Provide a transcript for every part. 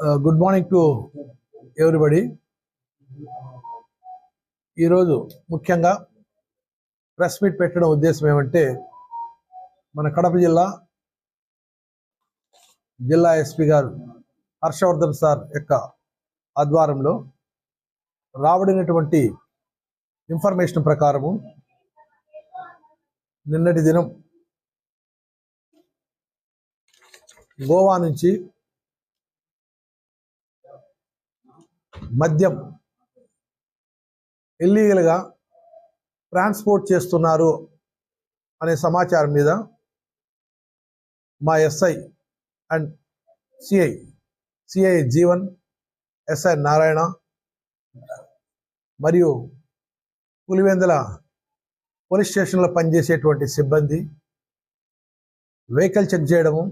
Good morning to everybody ఈరోజు ముఖ్యంగా press meet పెట్టడం ఉద్దేశం ఏమంటే మన కడప జిల్లా జిల్లా ఎస్పీ గారు హర్షవర్ధన్ సార్ యొక్క ఆధ్వర్యంలో రాబడినటువంటి ఇన్ఫర్మేషన్ ప్రకారము నిన్నటి దినం గోవా నుంచి మద్యం ఇల్లీగల్గా ట్రాన్స్పోర్ట్ చేస్తున్నారు అనే సమాచారం మీద మా SI and CI CI Jeevan SI Narayana మరియు పులివెందుల పోలీస్ స్టేషన్లో పనిచేసేటువంటి సిబ్బంది వెహికల్ చెక్ చేయడము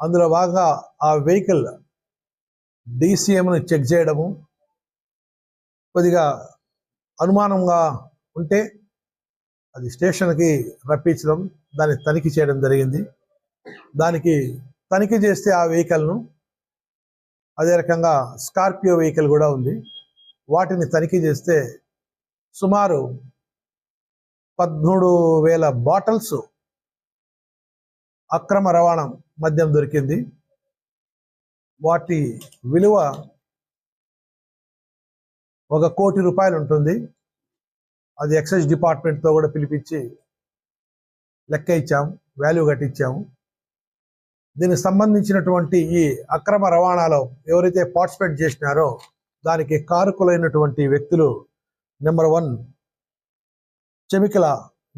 అందులో బాగా ఆ వెహికల్ డీసీఎంను చెక్ చేయడము కొద్దిగా అనుమానంగా ఉంటే అది స్టేషన్కి రప్పించడం దాన్ని తనిఖీ చేయడం జరిగింది. దానికి తనిఖీ చేస్తే ఆ వెహికల్ను అదే రకంగా స్కార్పియో వెహికల్ కూడా ఉంది. వాటిని తనిఖీ చేస్తే సుమారు పద్మూడు వేల బాటిల్స్ అక్రమ రవాణా మద్యం దొరికింది. వాటి విలువ ఒక కోటి రూపాయలు ఉంటుంది. అది ఎక్సైజ్ డిపార్ట్మెంట్తో కూడా పిలిపించి లెక్క ఇచ్చాము వాల్యూ కట్టించాము దీనికి సంబంధించినటువంటి ఈ అక్రమ రవాణాలో ఎవరైతే పార్టిసిపేట్ చేసినారో దానికి కారకులైనటువంటి వ్యక్తులు నెంబర్ వన్ చెమికల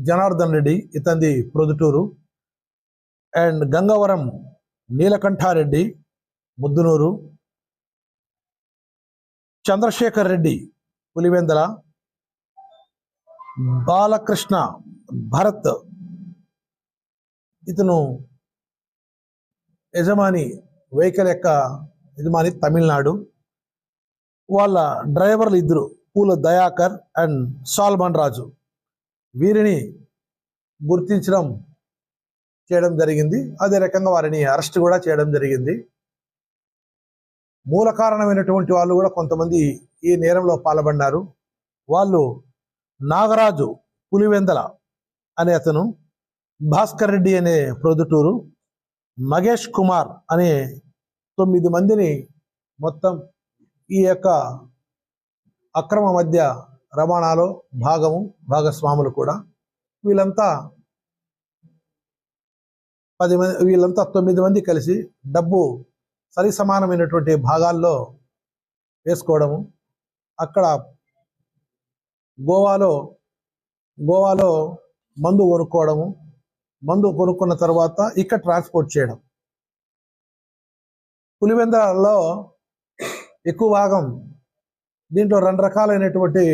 జనార్దన్ రెడ్డి ఇతంది ప్రొద్దుటూరు. అండ్ గంగవరం నీలకంఠారెడ్డి ముద్దునూరు. చంద్రశేఖర్ రెడ్డి పులివెందల. బాలకృష్ణ భరత్. ఇతను యజమాని వెహికల్ యొక్క యజమాని తమిళనాడు. వాళ్ళ డ్రైవర్లు ఇద్దరు పూల దయాకర్ అండ్ సాల్మన్ రాజు. వీరిని గుర్తించడం చేయడం జరిగింది. అదే రకంగా వారిని అరెస్ట్ కూడా చేయడం జరిగింది. మూల కారణమైనటువంటి వాళ్ళు కూడా కొంతమంది ఈ నేరంలో పాల్పడినారు వాళ్ళు నాగరాజు పులివెందల అనే అతను భాస్కర్ రెడ్డి అనే ప్రొద్దుటూరు మగేష్ కుమార్ అనే తొమ్మిది మందిని మొత్తం ఈ యొక్క అక్రమ మధ్య రవాణాలో భాగము భాగస్వాములు కూడా. వీళ్ళంతా పది మంది వీళ్ళంతా తొమ్మిది మంది కలిసి డబ్బు సరి సమానమైనటువంటి భాగాల్లో వేసుకోవడము. అక్కడ గోవాలో గోవాలో మందు కొనుక్కోవడము. మందు కొనుక్కున్న తర్వాత ఇక్కడ ట్రాన్స్పోర్ట్ చేయడం. పులివెందలలో ఎక్కువ భాగం దీంట్లో రెండు రకాలైనటువంటి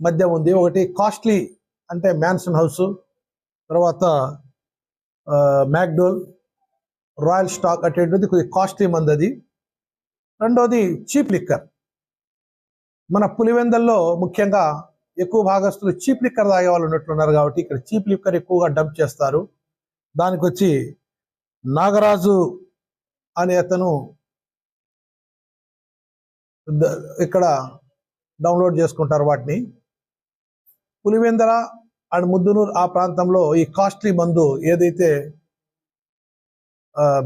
మద్యం ఉంది. ఒకటి కాస్ట్లీ అంటే మ్యాన్సన్ హౌస్ తర్వాత మ్యాక్డోల్ రాయల్ స్టాక్ అటువంటిది కొద్దిగా కాస్ట్లీ మంది అది. రెండోది చీప్ లిక్కర్ మన పులివెందల్లో ముఖ్యంగా ఎక్కువ భాగస్తులు చీప్ లిక్కర్ తాగే వాళ్ళు ఉన్నట్లున్నారు కాబట్టి ఇక్కడ చీప్ లిక్కర్ ఎక్కువగా డంప్ చేస్తారు. దానికి వచ్చి నాగరాజు అనే అతను ఇక్కడ డౌన్లోడ్ చేసుకుంటారు వాటిని. పులివెందల అండ్ ముద్దునూరు ఆ ప్రాంతంలో ఈ కాస్ట్లీ మందు ఏదైతే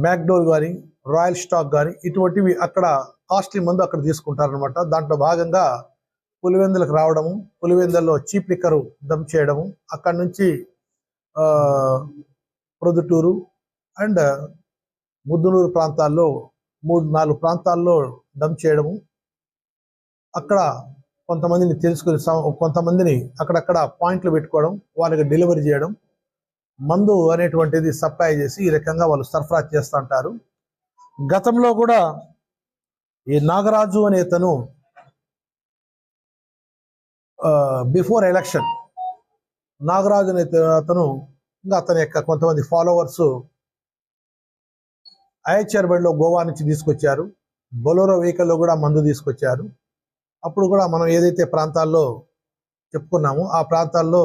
మ్యాక్డోల్ కానీ రాయల్ స్టాక్ కానీ ఇటువంటివి అక్కడ కాస్ట్లీ మందు అక్కడ తీసుకుంటారనమాట దాంట్లో భాగంగా పులివెందులకు రావడము పులివెందుల్లో చీప్ లిక్కరు దమ్ చేయడము అక్కడి నుంచి ఆ, ప్రొద్దుటూరు అండ్ ముద్దునూరు ప్రాంతాల్లో మూడు నాలుగు ప్రాంతాల్లో డమ్ చేయడము. అక్కడ కొంతమందిని తెలుసుకుని కొంతమందిని అక్కడక్కడ పాయింట్లు పెట్టుకోవడం వాళ్ళకి డెలివరీ చేయడం మందు అనేటువంటిది సప్లై చేసి ఈ రకంగా వాళ్ళు సరఫరా చేస్తూ ఉంటారు గతంలో కూడా ఈ నాగరాజు అనే తను బిఫోర్ ఎలక్షన్ నాగరాజు అనే అతను ఇంకా అతని యొక్క కొంతమంది ఫాలోవర్స్ ఐహెచ్ఆర్ బండిలో గోవా నుంచి తీసుకొచ్చారు. బొలోరో వెహికల్లో కూడా మందు తీసుకొచ్చారు. అప్పుడు కూడా మనం ఏదైతే ప్రాంతాల్లో చెప్పుకున్నామో ఆ ప్రాంతాల్లో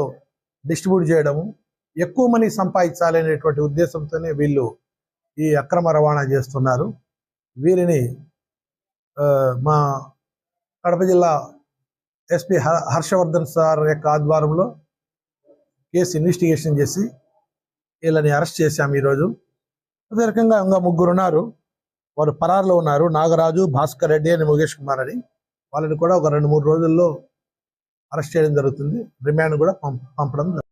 డిస్ట్రిబ్యూట్ చేయడము ఎక్కువ మనీ సంపాదించాలి అనేటువంటి ఉద్దేశంతోనే వీళ్ళు ఈ అక్రమ రవాణా చేస్తున్నారు. వీరిని ఆ, మా కడప జిల్లా ఎస్పి హ- హర్షవర్ధన్ సార్ యొక్క ఆధ్వర్యంలో కేసు ఇన్వెస్టిగేషన్ చేసి వీళ్ళని అరెస్ట్ చేశాము ఈరోజు. అదే రకంగా ఇంకా ముగ్గురు ఉన్నారు. వారు పరారులో ఉన్నారు. నాగరాజు భాస్కర్ రెడ్డి అని ముగేష్ కుమార్ అని. వాళ్ళని కూడా ఒక రెండు మూడు రోజుల్లో అరెస్ట్ చేయడం జరుగుతుంది. రిమాండ్ కూడా పంపడం జరుగుతుంది.